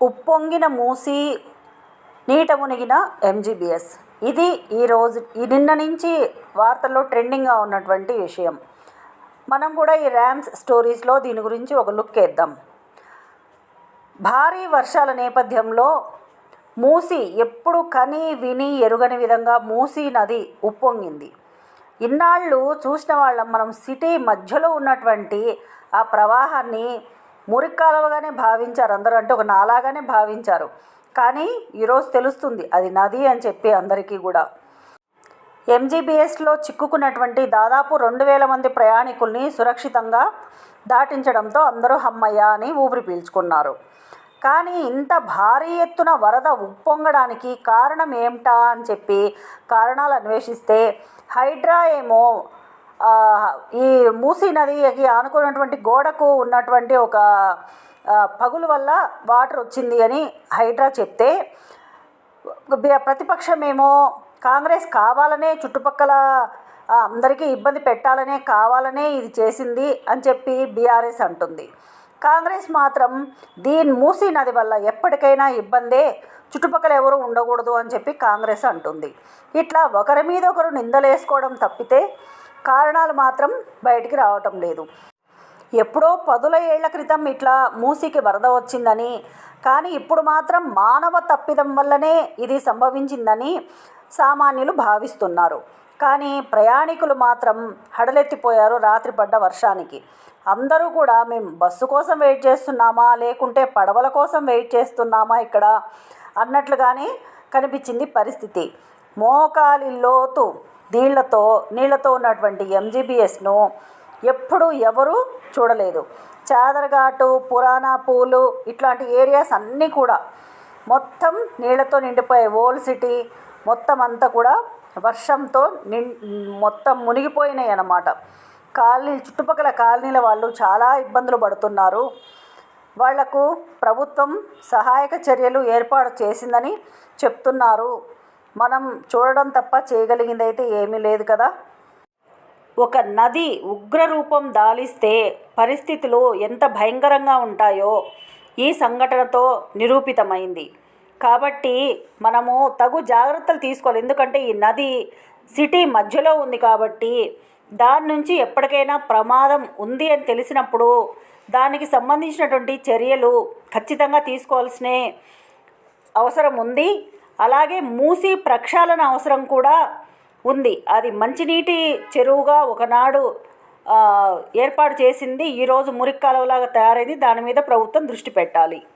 ఉప్పొంగిన మూసి నీట మునిగిన ఎంజీబీఎస్ ఇది ఈరోజు ఈ నిన్న నుంచి వార్తల్లో ట్రెండింగ్గా ఉన్నటువంటి విషయం. మనం కూడా ఈ ర్యామ్స్ స్టోరీస్లో దీని గురించి ఒక లుక్ వేద్దాం. భారీ వర్షాల నేపథ్యంలో మూసి ఎప్పుడు కని విని ఎరుగని విధంగా మూసి నది ఉప్పొంగింది. ఇన్నాళ్ళు చూసిన వాళ్ళం మనం సిటీ మధ్యలో ఉన్నటువంటి ఆ ప్రవాహాన్ని మురికాలువగానే భావించారు అందరూ. అంటే ఒక నాలాగానే భావించారు. కానీ ఈరోజు తెలుస్తుంది అది నది అని చెప్పి అందరికీ కూడా. ఎంజీబీఎస్లో చిక్కుకున్నటువంటి దాదాపు రెండు వేల మంది ప్రయాణికుల్ని సురక్షితంగా దాటించడంతో అందరూ హమ్మయ్య అని ఊపిరి పీల్చుకున్నారు. కానీ ఇంత భారీ ఎత్తున వరద ఉప్పొంగడానికి కారణం ఏమిటా అని చెప్పి కారణాలు అన్వేషిస్తే హైడ్రా ఏమో ఈ మూసీ నదికి ఆనుకున్నటువంటి గోడకు ఉన్నటువంటి ఒక పగులు వల్ల వాటర్ వచ్చింది అని హైడ్రా చెప్తే ప్రతిపక్షమేమో కాంగ్రెస్ కావాలనే చుట్టుపక్కల అందరికీ ఇబ్బంది పెట్టాలనే కావాలనే ఇది చేసింది అని చెప్పి బీఆర్ఎస్ అంటుంది. కాంగ్రెస్ మాత్రం దీని మూసీ నది వల్ల ఎప్పటికైనా ఇబ్బందే చుట్టుపక్కల ఎవరు ఉండకూడదు అని చెప్పి కాంగ్రెస్ అంటుంది. ఇట్లా ఒకరి మీద ఒకరు నిందలేసుకోవడం తప్పితే కారణాలు మాత్రం బయటికి రావటం లేదు. ఎప్పుడో పదుల ఏళ్ళ క్రితం ఇట్లా మూసికి వరద వచ్చిందని కానీ ఇప్పుడు మాత్రం మానవ తప్పిదం వల్లనే ఇది సంభవించిందని సామాన్యులు భావిస్తున్నారు. కానీ ప్రయాణికులు మాత్రం హడలెత్తిపోయారు రాత్రి పడ్డ వర్షానికి. అందరూ కూడా మేము బస్సు కోసం వెయిట్ చేస్తున్నామా లేకుంటే పడవల కోసం వెయిట్ చేస్తున్నామా ఇక్కడ అన్నట్లుగానే కనిపించింది పరిస్థితి. మోకాలి లోతు దీళ్ళతో నీళ్ళతో ఉన్నటువంటి ఎంజీబీఎస్ను ఎప్పుడూ ఎవరు చూడలేదు. చాదరఘాటు పురాణ పూలు ఇట్లాంటి ఏరియాస్ అన్నీ కూడా మొత్తం నీళ్ళతో నిండిపోయే ఓల్డ్ సిటీ మొత్తం అంతా కూడా వర్షంతో నిం మొత్తం మునిగిపోయినాయి అన్నమాట. కాలనీ చుట్టుపక్కల కాలనీల వాళ్ళు చాలా ఇబ్బందులు పడుతున్నారు. వాళ్ళకు ప్రభుత్వం సహాయక చర్యలు ఏర్పాటు చేసిందని చెప్తున్నారు. మనం చూడడం తప్ప చేయగలిగింది అయితే ఏమీ లేదు కదా. ఒక నది ఉగ్రరూపం దాలిస్తే పరిస్థితులు ఎంత భయంకరంగా ఉంటాయో ఈ సంఘటనతో నిరూపితమైంది. కాబట్టి మనము తగు జాగ్రత్తలు తీసుకోవాలి. ఎందుకంటే ఈ నది సిటీ మధ్యలో ఉంది కాబట్టి దాని నుంచి ఎప్పటికైనా ప్రమాదం ఉంది అని తెలిసినప్పుడు దానికి సంబంధించినటువంటి చర్యలు ఖచ్చితంగా తీసుకోవాల్సిన అవసరం ఉంది. అలాగే మూసి ప్రక్షాళన అవసరం కూడా ఉంది. అది మంచినీటి చెరువుగా ఒకనాడు ఏర్పాటు చేసింది. ఈరోజు మురికి కాలువలాగా తయారైంది. దాని మీద ప్రభుత్వం దృష్టి పెట్టాలి.